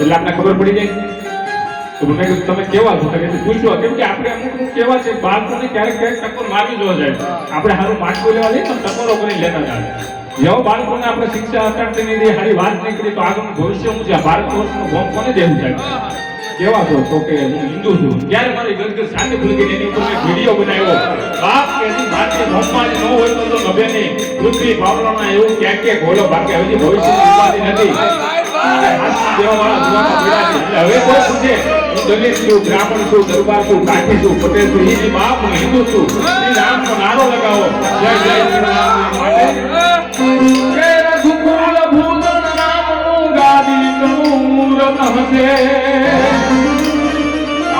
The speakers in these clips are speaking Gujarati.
એટલે આપણે ખબર પડી જાય. તો તમે કેવા છો? તમે પૂછ્યો કેમ કે આપણે અમુક અમુક કેવા છે બાળકોને ક્યારેક ક્યારેક ટક્કર મારી જોવા જાય. આપણે સારું માટકું લેવા જઈએ પણ ટક્કરો કરીને લેતા જાય. જેવો બાળકોને આપણે શિક્ષા અટાડતી નહીં સારી વાત નહીં કરી, તો આગળનું ભવિષ્ય શું છે? ભારત વર્ષનું ભોગ કોને દેવું જાય કેવા છો? તો કે હું હિન્દુ છું. ત્યારે મારી ગદગદ શાંતિ ભૂલી ગઈ એની ઉપર મેં વીડિયો બનાવ્યો. બાપ કે ભારતીય ધર્મમાં ન હોય, તો નભે નહીં. પૃથ્વી ભાવનામાં એવું ક્યાંક ક્યાંક બોલો બાકી હજી ભવિષ્યની ઉપાધિ નથી. દેવાવાળા જુવાનો પીડા છે. હવે કોઈ પૂછે હું દલિત છું બ્રાહ્મણ છું દરબાર છું કાઠી છું પટેલ છું એની બાપ હું હિન્દુ છું શ્રી રામનો નારો લગાવો જય જય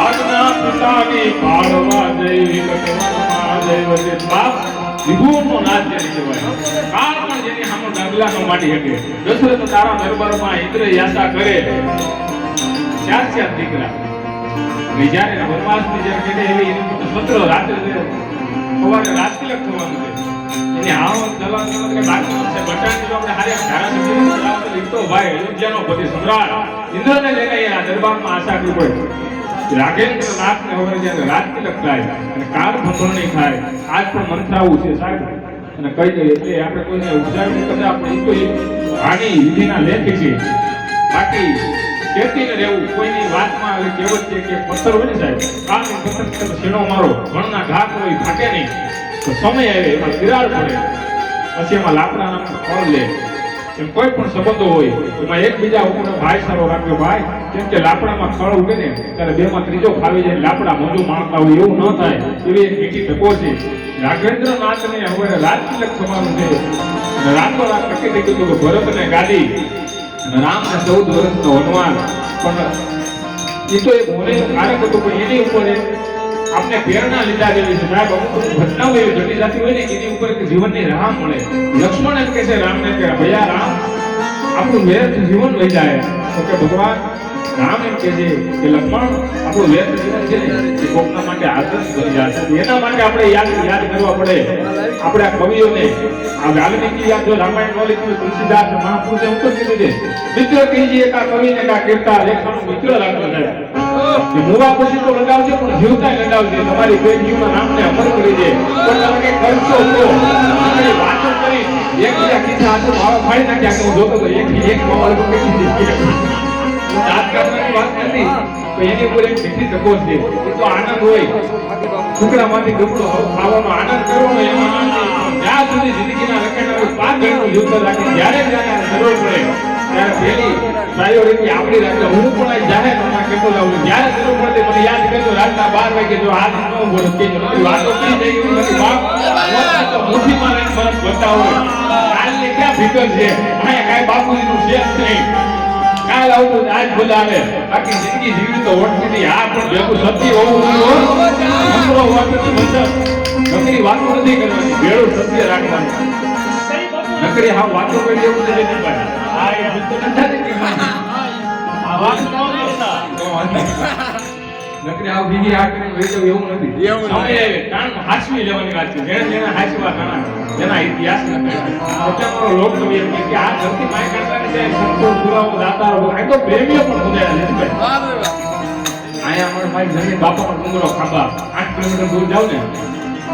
આજના પિતાની પાડવા જઈ કટવનમાં જઈ વસે બાપ વિભુનો નાચ જેને કહેવાય કાળ પણ જેની સામે ડગલાનો માટી શકે દશરથ તારા દરબારમાં ઇન્દ્ર યાત્રા કરે. ચાર ચાર દીકરા. અને વનવાસની જેમ નીકળે એવી સત્ર રાત્રે સવારે રાત્રિલક થવાનું છે કે હારે લીધો ભાઈ, અયોધ્યાનો પતિ સમ્રાટ. ઇન્દ્રને લઈને આ દરબારમાં આશા કરી પડે. રાઘેન્દ્ર નાથ ને હવે જ્યારે રાજતિલક થાય અને કાળ ભંભરણી થાય, આજ પણ મંત્રાવું છે સાહેબ. અને કહી દઈએ એટલે આપણે કોઈને ઉજાગર કદાચ આપણે તો વાણી વિધિના લેખ છે બાકી ખેતીને રહેવું, કોઈની વાતમાં હવે કહેવત છે કે પથ્થર હોય ને સાહેબ કાળને પથ્થર શેનો મારો? ઘણના ઘા કોઈ ફાટે નહીં. તો સમય આવે, એમાં તિરાડ પડે. પછી એમાં લાકડા ફળ લે. એમ કોઈ પણ સંબંધો હોય, એમાં એકબીજા ઉપર ભાઈ સારો રાખ્યો ભાઈ, કેમ કે લાકડામાં ખળ ઉગે ને ત્યારે બેમાં ત્રીજો ફાવી જાય લાકડા મોજું માણતા હોય એવું ન થાય. એવી એક મીઠી તકો છે. રાઘેન્દ્ર નાથને હવે રાજતિલક થવાનું છે. અને રાતોરાત નક્કી થઈ ગયું કે ભરતને ગાદી અને રામને ચૌદ વર્ષનો વનવાસ. પણ એ તો એક હોનેનું કારક હતું, પણ એની ઉપર એક આપણે પ્રેરણા લીધા જેવી છે સાહેબ અમુક ઘટનાઓ એવી ઘટી જતી હોય ને, એની ઉપર એક જીવનની રાહ મળે. લક્ષ્મણ એમ કે છે રામને કે, ભૈયા, રામ, આપણું વ્યર્થ જીવન વહી જાય. તો કે, ભગવાન, રામ એમ કે છે કે, લક્ષ્મણ, આપણું વ્યર્થ જીવન છે ને, એ કોકના માટે આદર્શ બની જશે એના માટે આપણે યાદ યાદ કરવા પડે. આપણે આ કવિઓને, આ વાલ્મીકી યાદ, જો રામાયણ નો લીધું તુલસીદાસ મહાપુરુષે ઉત્તર કીધું છે. મિત્ર કહીએ કા કવિને કા કીર્તા લેખનો મિત્ર રાખવા જાય. કે મુવા પછી તો લગાવજો, પણ જીવતા લગાવજે. તમારી પેઢીઓના નામને અમર કરી દે. પણ તમે કરશો તો. તમારી વાતો કરી એક બીજા કિસ્સા હાથે માવા ફાડી નાખ્યા કે હું જોતો તો એક એક માવા લોકો કેટલી દીધી કાઢવાની વાત નથી, તો એની ઉપર એક મીઠી તકો છે. એ તો આનંદ હોય. ટુકડામાંથી ટુકડો ખાવાનો આનંદ કરવાનો એમાં. જ્યાં સુધી જિંદગીના લખાણમાં પાંચ ગણનું યુદ્ધ રાખે, જ્યારે જ્યારે જરૂર પડે, ત્યારે પહેલી પ્રાયોરિટી આપણી રાખે. હું પણ જાહેર માં કહેતો જાઉં છું. જ્યારે જરૂર પડે મને યાદ કરજો, રાતના બાર વાગે જો હાથ વાતો કરી થઈ ગઈ નથી બાપ મુઠ્ઠીમાં લઈને ક્યાં ફિકર છે? અહીંયા કાંઈ બાપુજીનું જ નહીં. કાલ આવતું આજ બોલાવે. બાકી જિંદગી જીવી તો ઓળખી નહીં. આ પણ ભેગું હોવું જોઈએ મતલબ નકરી વાતો નથી ભેળું સત્ય રાખવાનું. નકરી હા વાતો કરી એવું નથી. આ વાત ન કરતા. તો. નકરી આવ બીજી આ કરીને વહી જવું એવું નથી. એવું આવે કારણ હાસવી લેવાની વાત છે. જેને જેને હાસવા ઘણા જેના ઇતિહાસ અત્યારનો લોકકવિ એમ કે આ ધરતી માય કાઢવાની છે સંતોષ પુરાવો દાતારો આ તો પ્રેમીઓ પણ ભાઈ અહીંયા અમારે ભાઈ જમીન બાપા પણ ડુંગરો ખાંબા આઠ કિલોમીટર દૂર જાવ ને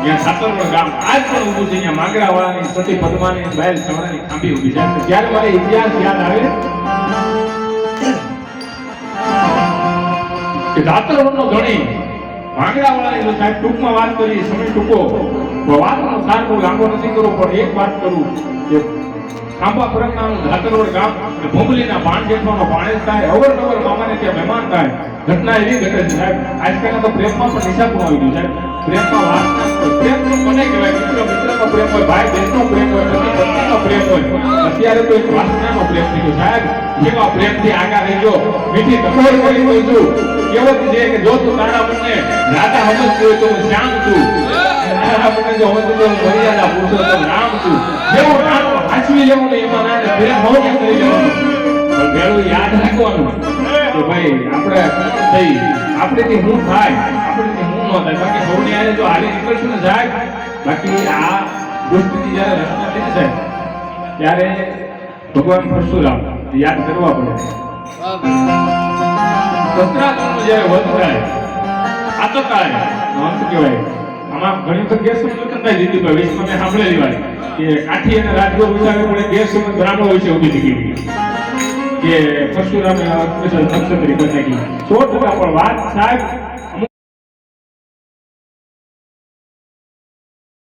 ત્યાં સાતરવડ ગામ. આજ પણ ઊભું છે ત્યાં માંગરા વાળાની સતી પદ્માની બહેલ ચવડાની ખાંભી ઊભી છે. ત્યારે મને ઇતિહાસ યાદ આવે? કે દાતરવડનો ધણી. માંગરા વાળાની સાહેબ ટૂંકમાં વાત કરી, સમય ટૂંકો. વાતનો સાર બહુ લાંબો નથી કરવો, પણ એક વાત કરું કે ખાંભા પરગણાનું ધાતરવડ ગામ અને ભૂંગલીના પાણ જેઠવાનો પાણેજ થાય, અવરનવર મામાને ત્યાં મહેમાન થાય. ઘટના એવી ઘટે સાહેબ. આજકાલના તો પ્રેમમાં પણ નિશાપું આવી ગયું સાહેબ. પ્રેમમાં વાત ના કરો. પ્રેમ કોને કહેવાય. મિત્ર, મિત્રનો પ્રેમ હોય, ભાઈ બહેનનો પ્રેમ હોય, પતિ પત્નીનો પ્રેમ હોય. અત્યારે તો એક વાસનાનો પ્રેમ થઈ ગયો સાહેબ, જેવા પ્રેમથી આગા રહેજો. મીઠી ટકોર કરી દઉં છું કહેવત છે કે જો તું તારા મનને રાધા સમજતી હોય તો હું શ્યામ છું. તારા મનને જો સમજતું તો હું મર્યાદા પુરુષોત્તમ રામ છું. જેવું રામ હાચવી લેવું ને એમાં ના પ્રેમ હોવો ને કરી લેવાનું કે આપણે થઈ. થાય? ન થાય બાકી સૌની આજે જો હારી નીકળશું ને સાહેબ, બાકી આ દુષ્ટથી જ્યારે રચના થઈ જાય, ત્યારે ભગવાન પરશુરામ યાદ કરવા પડે. બ્રાહ્મણો થઈ ગઈ કે પરશુરામે નક્ષત્રી સો ટકા પણ વાત સાહેબ